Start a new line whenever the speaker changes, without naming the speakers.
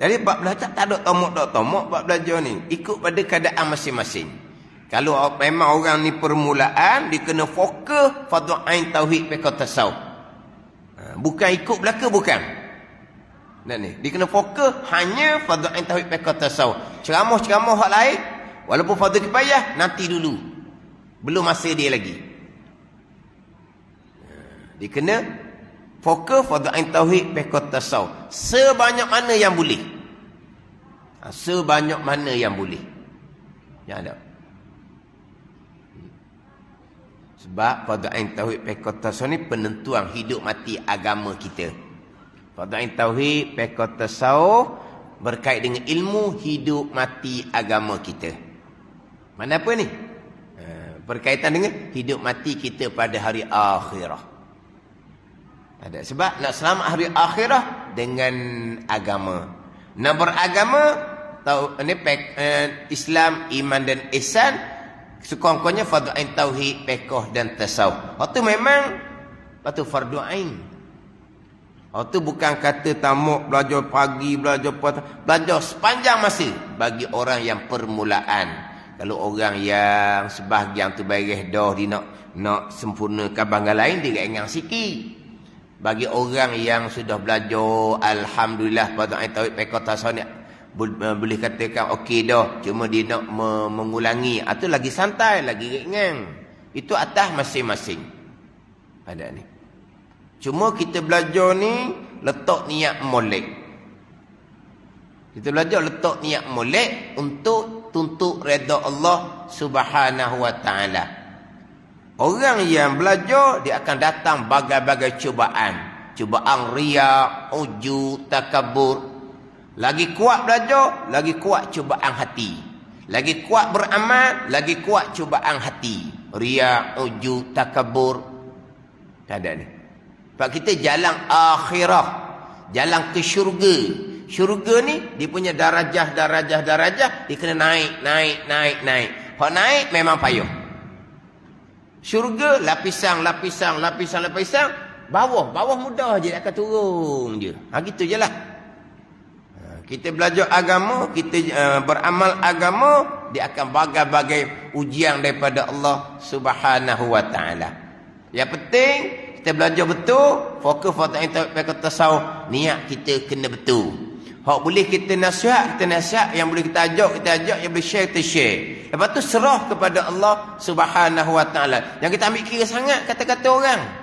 Jadi bab belajar tak ada tomok tak tomok bab belajar ni. Ikut pada keadaan masing-masing. Kalau memang orang ni permulaan dia kena fokus fardhu ain tauhid pekah tasawuf. Ha, bukan ikut belaka bukan. Nah ni, dia kena fokus hanya fardhu ain tauhid pekah tasawuf. Ceramah-ceramah hak lain walaupun fardhu kifayah nanti dulu. Belum masa dia lagi. Ha, dia kena fokus fardhu ain tauhid pekah tasawuf. Sebanyak mana yang boleh. Ha, sebanyak mana yang boleh. Yang ada. Sebab pada ain tauhid pekotas ni penentuan hidup mati agama kita. Pada ain tauhid pekotas berkait dengan ilmu hidup mati agama kita. Mana apa ni? Ha, berkaitan dengan hidup mati kita pada hari akhirah. Ada sebab nak selamat hari akhirah dengan agama. Nak beragama tahu ni uh, Islam, iman dan ihsan sekurang kurangnya fardu ain tauhid, pekoh dan tasawuf. Waktu memang waktu fardu ain. Waktu bukan kata tamak belajar pagi, belajar petang, belajar sepanjang masa bagi orang yang permulaan. Kalau orang yang sebahagian tu baik dah dia nak nak sempurnakan bangga lain dia ingat sikit. Bagi orang yang sudah belajar alhamdulillah fardu ain tauhid, pekoh tasawuf Eh, boleh katakan okey dah cuma dia nak mengulangi. Atau ah, lagi santai lagi ringan. Itu atas masing-masing. Ada ni. Cuma kita belajar ni letak niat molek. Kita belajar letak niat molek untuk tuntut redha Allah Subhanahu wa taala orang yang belajar dia akan datang bagai-bagai cubaan cubaan riya ujub takabur lagi kuat belajar, lagi kuat cubaan hati. Lagi kuat beramal, lagi kuat cubaan hati. Ria, uju, takabur. Tak ada ni. Sebab kita jalan akhirah. Jalan ke syurga. Syurga ni, dia punya darajah, darajah, darajah. Dia kena naik, naik, naik, naik. Kalau naik, memang payah. Syurga, lapisan, lapisan, lapisan, lapisan. Bawah, bawah mudah je. Akan turun je. Ha, gitu je lah. Kita belajar agama, kita uh, beramal agama, dia akan bagai-bagai ujian daripada Allah Subhanahu wa taala. Yang penting kita belajar betul, fokus pada tasawuf, niat kita kena betul. Hak boleh kita nasihat, kita nasihat, yang boleh kita ajak, kita ajak, yang boleh share, kita share. Lepas tu serah kepada Allah Subhanahu wa taala. Yang kita ambil kira sangat kata-kata orang.